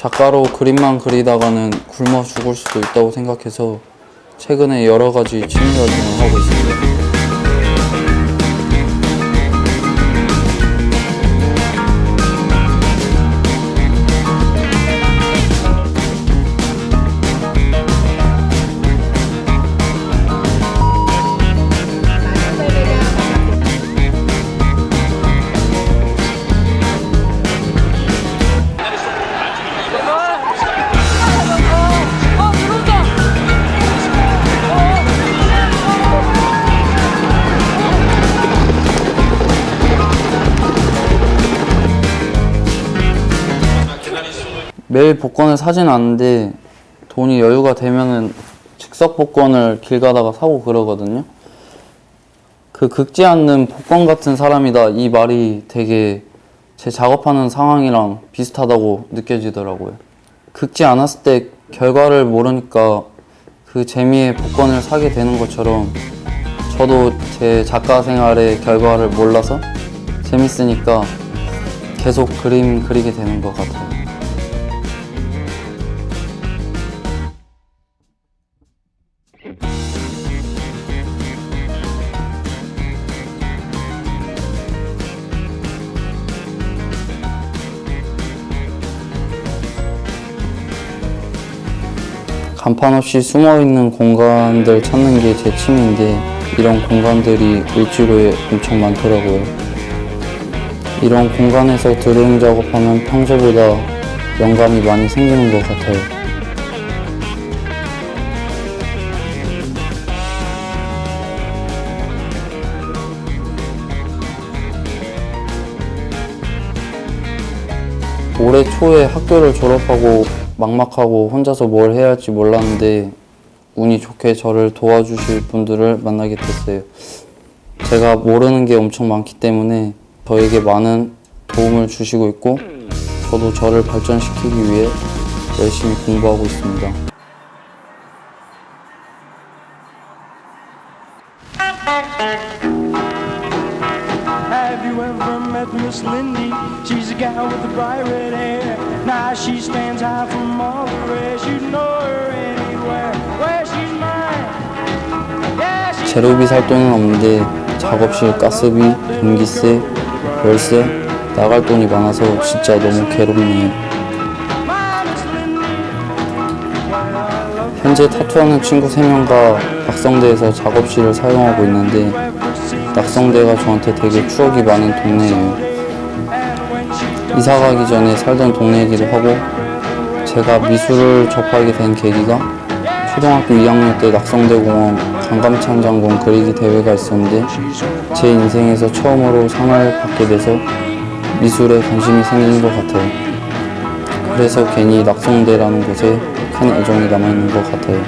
작가로 그림만 그리다가는 굶어 죽을 수도 있다고 생각해서 최근에 여러 가지 취미 활동을 하고 있습니다. 매일 복권을 사진 않는데 돈이 여유가 되면은 즉석 복권을 길 가다가 사고 그러거든요. 그 긁지 않는 복권 같은 사람이다 이 말이 되게 제 작업하는 상황이랑 비슷하다고 느껴지더라고요. 긁지 않았을 때 결과를 모르니까 그 재미에 복권을 사게 되는 것처럼 저도 제 작가 생활의 결과를 몰라서 재밌으니까 계속 그림 그리게 되는 것 같아요. 간판 없이 숨어 있는 공간들 찾는 게 제 취미인데 이런 공간들이 을지로에 엄청 많더라고요. 이런 공간에서 드로잉 작업하면 평소보다 영감이 많이 생기는 것 같아요. 올해 초에 학교를 졸업하고 막막하고 혼자서 뭘 해야 할지 몰랐는데 운이 좋게 저를 도와주실 분들을 만나게 됐어요. 제가 모르는 게 엄청 많기 때문에 저에게 많은 도움을 주시고 있고 저도 저를 발전시키기 위해 열심히 공부하고 있습니다. Met Miss Lindy? She's a gal with the bright red hair. Now she stands out from all the rest. You know her anywhere. Where she's mine. Yeah, she's 재료비 살 돈은 없는데 작업실 가스비, 전기세, 월세 나갈 돈이 많아서 진짜 너무 괴롭네요. 현재 타투하는 친구 3명과 낙성대에서 작업실을 사용하고 있는데 낙성대가 저한테 되게 추억이 많은 동네예요. 이사 가기 전에 살던 동네이기도 하고 제가 미술을 접하게 된 계기가 초등학교 2학년 때 낙성대공원 강감찬 장군 그리기 대회가 있었는데 제 인생에서 처음으로 상을 받게 돼서 미술에 관심이 생긴 것 같아요. 그래서 괜히 낙성대라는 곳에 큰 애정이 남아있는 것 같아요.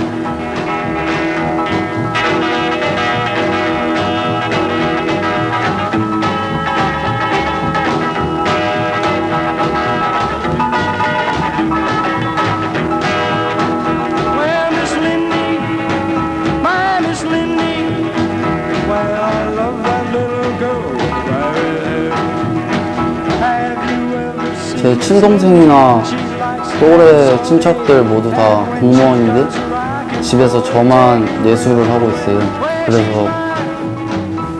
제 친동생이나 또래 친척들 모두 다 공무원인데 집에서 저만 예술을 하고 있어요. 그래서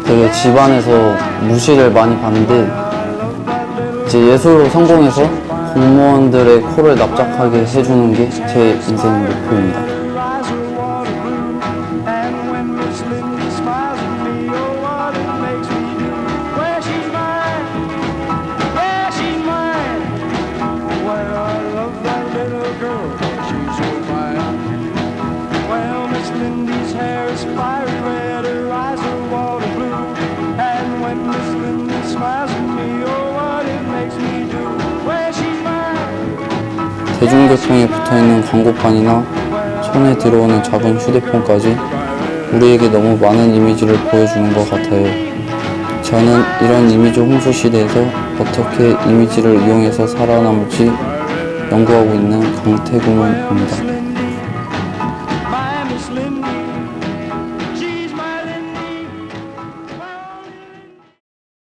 되게 집안에서 무시를 많이 받는데 이제 예술로 성공해서 공무원들의 코를 납작하게 해주는 게 제 인생 목표입니다. Girl. She's so fine. Well, Miss Lindy's hair is fiery red, her eyes are water blue. And when Miss Lindy smiles at me, oh, what it makes me do. Well, she's mine. 대중교통에 붙어 있는 광고판이나 손에 들어오는 작은 휴대폰까지 우리에게 너무 많은 이미지를 보여주는 것 같아요. 저는 이런 이미지 홍수 시대에서 어떻게 이미지를 이용해서 살아남을지 연구하고 있는 강태공입니다.